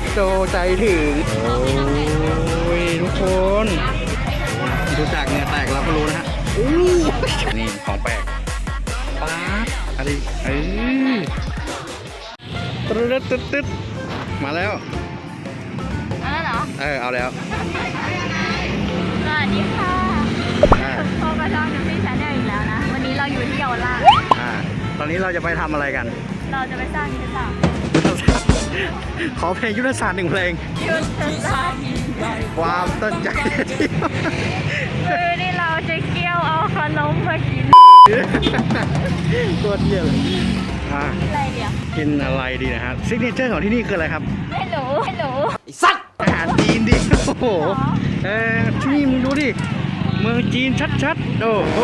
ชโตใจถึง โอ้ยทุกคนดูจากเหงื่อแตกเราก็รู้นะฮะอู้นี่ของแปลกป๊าบอะไรเอ้ยตึ๊ดตึ๊ดตึ๊ดมาแล้ว เอาแล้วเหรอ เออเอาแล้ว สวัสดีค่ะอ่าพบกับช่องน้ำพี่ชาแนลอีกแล้วนะ วันนี้เราอยู่ที่เยาวราชอ่า ตอนนี้เราจะไปทำอะไรกัน เราจะไปสร้างยุทธศาสตร์ยุทธศาสตร์ ขอเพลงยุทธศาสตร์หนึ่งเพลง ยุทธศาสตร์ความตั้งใจคือที่เราจะเกี่ยวเอาขนมมากินตัวเที่ยเลยอ่าอะไรเดียวกินอะไรดีนะฮะซิกเนเจอร์ของที่นี่คืออะไรครับไม่รู้ไม่รู้อาหารจีนดิโอ้โหเออที่นี่มึงดูดิเมืองจีนชัดๆโอ้โห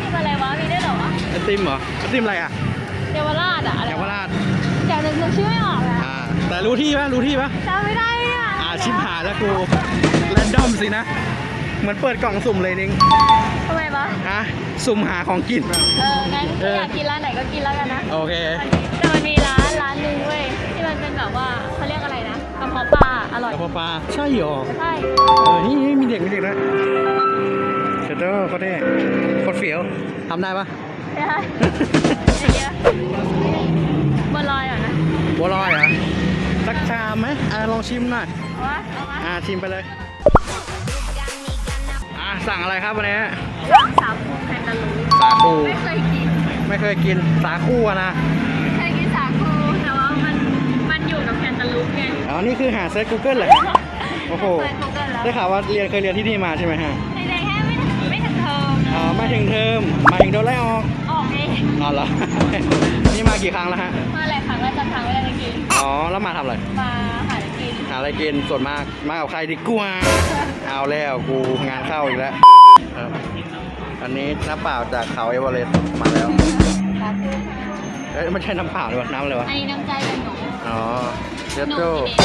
นี่มันอะไรวะมีได้วยเหรอวะไอติมเหรอไอติมอะไรอะเยาวราชอะอะไรเยาวราชเดี๋ยวนึกนึกชื่อไม่ แต่รู้ที่ปะรู้ที่ปะจำไม่ได้อะอ่าชิบหายแล้วกูแรนดอมสินะ เหมือนเปิดกล่องสุ่มเลยนิงทำไมวะอะสุ่มหาของกิน เอองั้นเอออยากกินร้านไหนก็กินแล้วกันนะโอเค แต่มันมีร้านร้านหนึงเว้ยที่มันเป็นแบบว่าเขาเรียกอะไรนะกระเพาะปลาอร่อยกระเพาะปลาใช่เหรอใช่เออนี่นี่มีเด็กมีเด็กนะเชดเดอร์เขาได้โคตรเฟี้ยวทำได้ปะใช่เยอะบัวลอยเหรอนะบัวลอยเหรอสักชามไหมอะลองชิมหน่อยเอาวะเอาวะอ่าชิมไปเลย อ่าสั่งอะไรครับวันนี้สั่งสามคูแคนตาลูปสาคูไม่เคยกิน ไม่เคยกินสาคูอะนะ เคยกินสาคูแต่ว่ามันมันอยู่กับแคนตาลูปไงอ๋อ นี่คือหาเซิร์ชกูเกิลเหรอครับโอ้โห เคยกูเกิลแล้วได้ข่าวว่าเรียนเคยเรียนที่นี่มาใช่ไหมฮะในในแค่ไม่ถึงไม่ถึงเทอมอ๋อมาถึงเทอมมาถึงโดนไล่ออกออกเองอ๋อเหรอ นี่มากี่ครั้งแล้วฮะ มาหลายครั้งแล้วจำทางไม่ได้จริงอ๋อ แล้วมาทำอะไรๆมาหาอะไรกิน หาอะไรกินส่วนมาก มากับใครดีกว่า เอาแล้วกูงานเข้าอีกแล้วเอออันนี้น้ำเปล่าจากเขาเอเวอเรสต์มาแล้วสาคูเอ้ยไม่ใช่น้ำเปล่าเลยวะน้ำอะไรวะ อันนี้น้ำใจเป็นหนูอ๋อเจหนูโต้นี่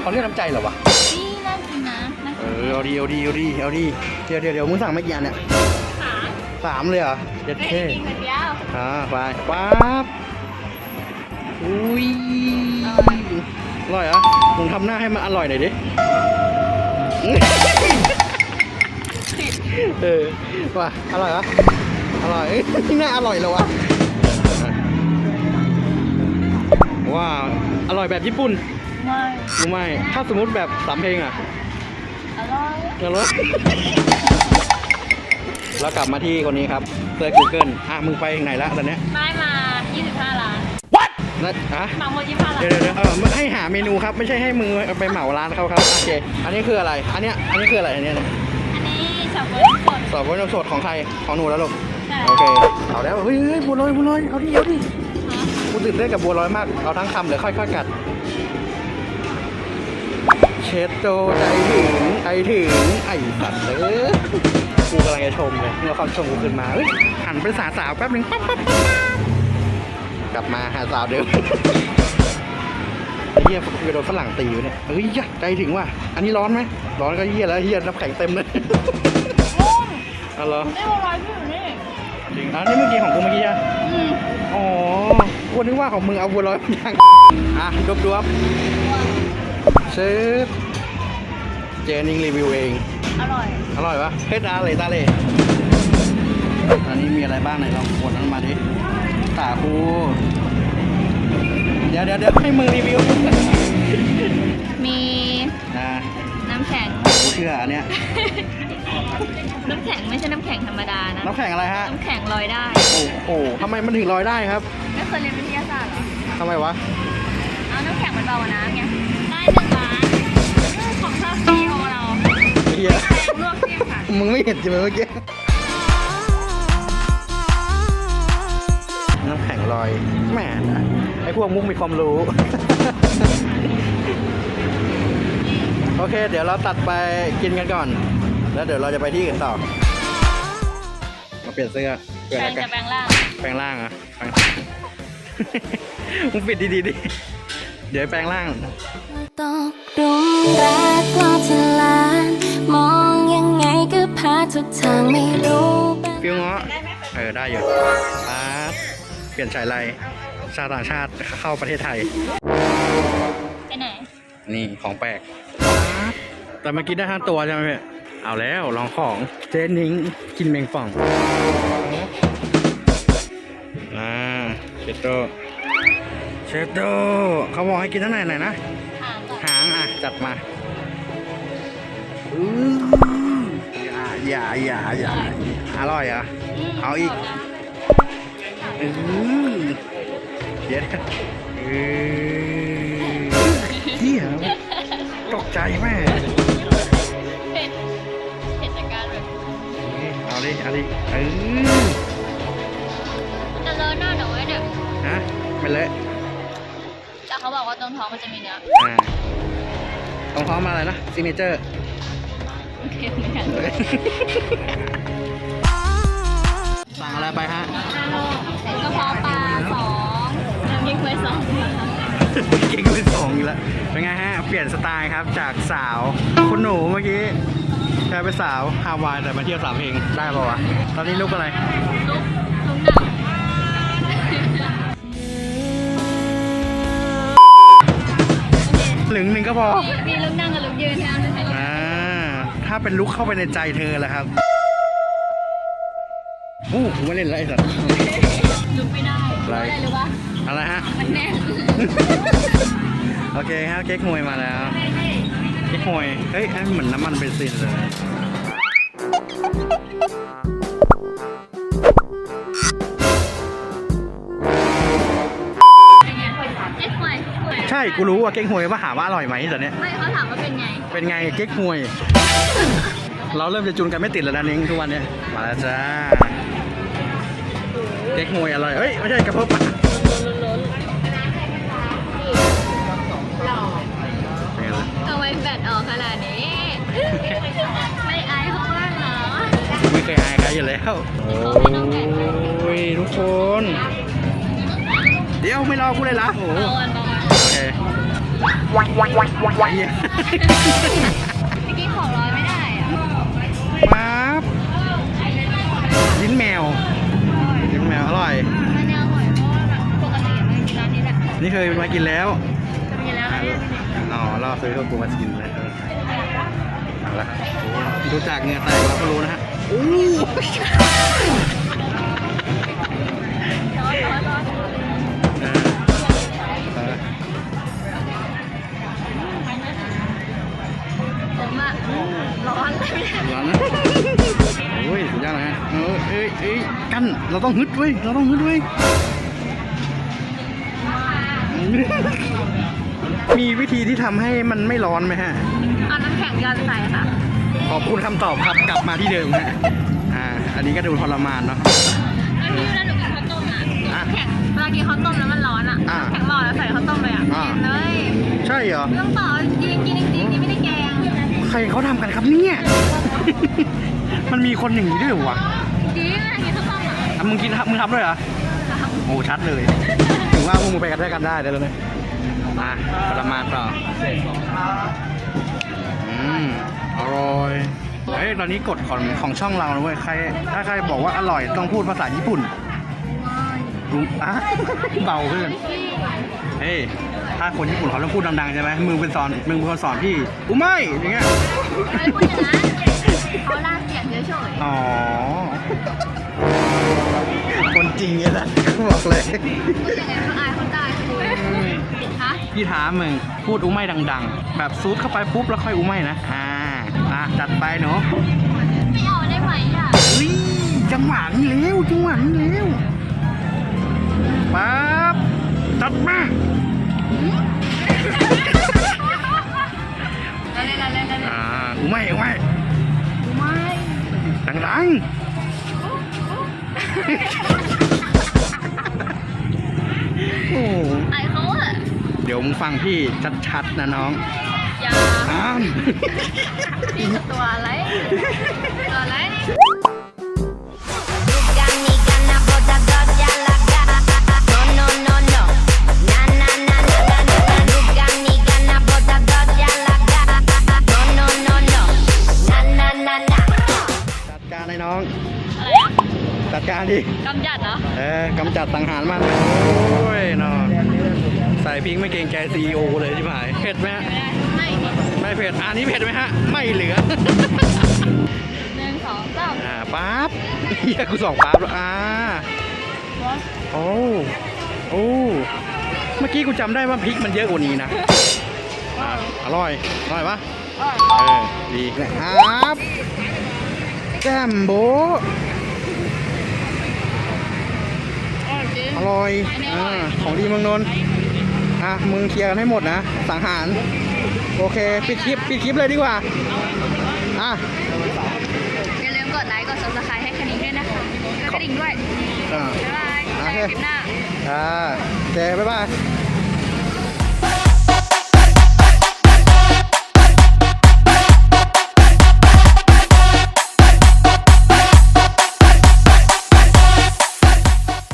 เขาเรียกน้ำใจเหรอวะ นี่น่ากินนะน่าเอกินอเอาดีเอาดีเอาดีเอาดีเดี๋ยวเดี๋ยวเดี๋ยวมึงสั่งไม่กี่อันเนี่ยขาสามเลยเหรอเจ็ดไม่เท่ได้กินคนเดียว อ่าไปป๊าบอุ้ยอร่อยเหรอมึงทำหน้าให้มันอร่อยหน่อยดิเออว่ะอร่อยเหรออร่อยเอ้ยน่าอร่อยเลยวะว้าวอร่อยแบบญี่ปุ่นไม่รู้ไหมถ้าสมมติแบบสามเพลงอะอร่อยเดี๋ยวรถ แล้วกลับมาที่คนนี้ครับเซิร์ชกูเกิลอะมึงไปไหนละตอนเนี้ยได้มา 25 ล้านนะอะหมาหมด25ล้านเดี๋ยวเดี๋ยวเดี๋ยวเออให้หาเมนูครับ ไม่ใช่ให้มือไปเหมาร้านเขาครับโอเคอันนี้คืออะไร อันเนี้ยอันนี้คืออะไรอันเนี้ยเนี่ยอันนี้ช็อกโกแลตสดสอบว่านมสดของใครของหนูแล้วลูก ใช่โอเค เอาแล้ว เฮ้ยเฮ้ยบัวลอยบัวลอย เอาดิเอาดิกูตื่นเต้นกับบัวลอยมาก เอาทั้งคำเดี๋ยวค่อยๆกัด เชดโตใจถึงใจถึงไอ้สัตว์เอ้ย กูกำลังจะชมเลยเมื่อความชมกูขึ้นมาเฮ้ยหันไปสาสาวแป๊บหนึงปั๊บปั๊บปั๊บปั๊บกลับมาหาสาวเดิมไอ้เหี้ยกูโดนฝรั่งตีอยู่เนี่ยเฮ้ยยะใจถึงว่ะอันนี้ร้อนไหมร้อนก็เหี้ยแล้วเหี้ยน้ำแข็งเต็มเลยเอาเหรอได้บัวลอยพี่อยู่นี่จริงอันนี้เมื่อกี้ของกูเมื่อกี้อะอืมอ๋อกูนึกว่าของมึงเอาบัวลอยมายังอะดบดวบเชฟเจนิงรีวิวเอง อร่อย อร่อยปะเฮ็ดอาเลยตาเลยอันนี้มีอะไรบ้างไหนลองกดนั้นมาดิสาคูเดี๋ยวเดี๋ยวเดี๋ยวให้มึงรีวิวมีอ่าน้ำแข็งกูเชื่ออันเนี้ยน้ำแข็งไม่ใช่น้ำแข็งธรรมดานะน้ำแข็งอะไรฮะน้ำแข็งลอยได้ โอ้โหทำไมมันถึงลอยได้ครับไม่เคยเรียนวิทยาศาสตร์เหรอทำไมวะเอาน้ำแข็งมันเบากว่าน้ำไงได้หนึ่งล้านของ เฮียแข็งลวกเสี้ยงค่ะมึงไม่เห็นใช่ไหมเมื่อกี้ น้ำแข็งลอยแหมนะไอพวกมุกมีความรู้ โอเค เดี๋ยวเราตัดไปกินกันก่อน แล้วเดี๋ยวเราจะไปที่อื่นต่อ มาเปลี่ยนเสื้อเปลี่ยนแปลอะงไรกัจะนแปลงร่างแปลงร่างเหรอะมึงปิดดีๆดิ เดี๋ยวแปลงร่าง ตกหลุมรักรอบที่ลาน มองยังไงก็พาทุกทางไม่รู้เป็นฟิวเงาะเออได้อยู่ปาดเปลี่ยนฉายไรชาวต่างชาติเข้าประเทศไทยไหน นี่ของแปลกแต่เมื่อกี้ได้ห้าตัวใช่ไหมพี่เอาแล้วลองของเจนิงกินแมงป่องอ่าเชตโตเชตโตเขาบอกให้กินทั้งไหนไหนนะอ่างก่อนหางอะจัดมา อื้ออย่าอย่าอย่าอย่าอร่อยเหรอะเอาอีกอือเย็ดเออเฮียตกใจแม่เผ็ดเผ็ดจากการแบบเอาดิเอาดิเออจะเลอะหน้าหนูไว้เนี่ยฮะไม่เละแต่เขาบอกว่าตรงท้องมันจะมีเนื้ออ่าต้องพร้อมมาอะไรนะซิกเนเจอร์โอ เคเหมือนกันสั่งอะไรไปฮะกระเพาะปลาสองน้ำพริกไว้สองเก่งเป็นสองอีกแล้วเป็นไงฮะ เปลี่ยนสไตล์ครับจากสาวคุณหนูเมื่อกี้กลายเป็นสาวฮาวายแต่มาเที่ยวสามเพลงได้ป่าวะตอนนี้ลุกอะไรลุกลุกหนังหลึงหนึ่งก็พอ มีมีลุกนั่งกับลุกยืนนะอ่า ถ้าเป็นลุกเข้าไปในใจเธอแหละครับโอ้กูไม่เล่นแล้วไรสัตว์ลุกไม่ได้อะไรอะไรรู้ปะอะไรฮะมันแน่นโอเคครับเก๊กฮวยมาแล้วเก๊กฮวยเฮ้ยอันนเหมือนน้ำมันเบนซินเลย ช่กูรู้ว่าเก๊กฮวยว่าหาว่าอร่อยไหมตอนเนี้ยไม่เขาถามว่าเป็นไง เป็นไงเก๊กฮวย เราเริ่มจะจูนกันไม่ติดแล้วนะนิ้งทุกวันเนี้ยมาแล้วจ้าเก๊กฮวยอร่อยเฮ้ยไม่ใช่กระเพาะปลาเป็นไงล่ะทำไมแบตออกขนาดนี้ ไม่อายเขาบ้างเหรอไม่เคยอายใครอยู่แล้วโอ้ยทุกคน เดี๋ยวไม่รอกูเลยละโอ้โห เอาวันมาโอ เคไอ้เหี้ยเมื่อกี้ของร้อยไม่ได้อะปั๊บลิ้นแมวลิ้นแมวอร่อย มันยังอร่อยเพราะว่าแบบปกติไม่กินร้านนี้แหละนี่เคยมากินแล้วกินแล้วนะเนี่ยอ๋อเราซื้อเข้ากูมากินเลยเอาละครับโอ้ดูจากเหงื่อแตกเราก็รู้นะฮะโอ้ ร้อนเลยร้อนนะโอ้ยสุดยอดนะฮะเออเอ้ยเอ้ยกันเราต้องฮึดเว้ยเราต้องฮึดเว้ยมีวิธีที่ทำให้มันไม่ร้อนไหมฮะเอาน้ำแข็งยันใส่ค่ะ ขอบคุณคำตอบครับกลับมาที่เดิมฮะอ่าอันนี้ก็ดูทรมานเนาะไม่รู้นะหนูกินข้าวต้มอะอะแข็งเวลากินข้าวต้มแล้วมันร้อนอะอะแข็งหลอดแล้วใส่ข้าวต้มเลยอะอะกินเลย ใช่เหรอ ไม่ต้องต่อ ใครเขาทำกันครับเนี่ย มันมีคนอย่างนี้ด้วยเหรอวะจริงเวลากินข้าวต้มอะอะมึงกินมึงทำด้วยเหรอโอ้ชัดเลย ถึงว่าพวกมึงไปกันด้วยกันได้ได้แล้วเนี่ยอะประมาณต่ออืมอร่อย เฮ้ย ตอนนี้กฎของของช่องเรานะเว้ยใคร ถ้าใครบอกว่าอร่อยต้องพูดภาษาญี่ปุ่นรู้อะเบาขึ้น เฮ้ย ถ้าคนญี่ปุ่นเขาต้องพูดดังๆใช่ไหมมึงเป็นสอนมึงเป็นคนสอนพี่อุไม่อย่างเงี้ยไม่พูดอย่างนั้นเขาลากเสียงเฉยอ๋อคนจริงเนี่ยนะบอกเลยๆพูดอย่างนั้นเขาอายเขาตายฮะพี่ท้ามึงพูดอุ้ไม่ดัง ๆ แบบซูดเข้าไปปุ๊บแล้วค่อยอุ้ไม่นะอ่าอะจัดไปหนูไม่เอาได้ไหมอะอุ้ยจังหวะนี้เร็วจังหวะนี้เร็วปั๊บจัดมาเรา ฟังพี่ชัดๆนะน้องอย่าอ้ามพี่จะตัวอะไร ตัวอะไร Gani gana boda doja laga No no no no Na na na na na na na Gani gana boda doja laga No no no no Na na na na จัดการเลยน้อง อะไรอะจัดการดิ กำจัดเหรอ เออกำจัดสังหารมันโอ้ยน้อง ใส่พริกไม่เกรงใจซีโอเลยที่หายเผ็ดไหมฮะไม่ไม่ไม่เผ็ดอันนี้เผ็ดไหมฮะ ไม่เหลือหนึ่งสองสามอ่าปั๊บเฮียกูสองปั๊บแล้วอ่าโอ้โอ้เมื่อกี้กูจำได้ว่าพริกมันเยอะกว่านี้นะอ่าอร่อยอร่อยปะเออดีนะครับแก้มโบะอร่อยอ่าของดีเมืองนนท์ อะมึงเคลียร์กันให้หมดนะ สังหาร โอเค ปิดคลิป ปิดคลิปเลยดีกว่า อะ อย่าลืมกดไลค์ กด subscribe ให้คันนี้ด้วยนะคะกดกระดิ่งด้วย อ่าบ๊ายบายเจอกันคลิปหน้า อ่าโอเคบ๊ายบาย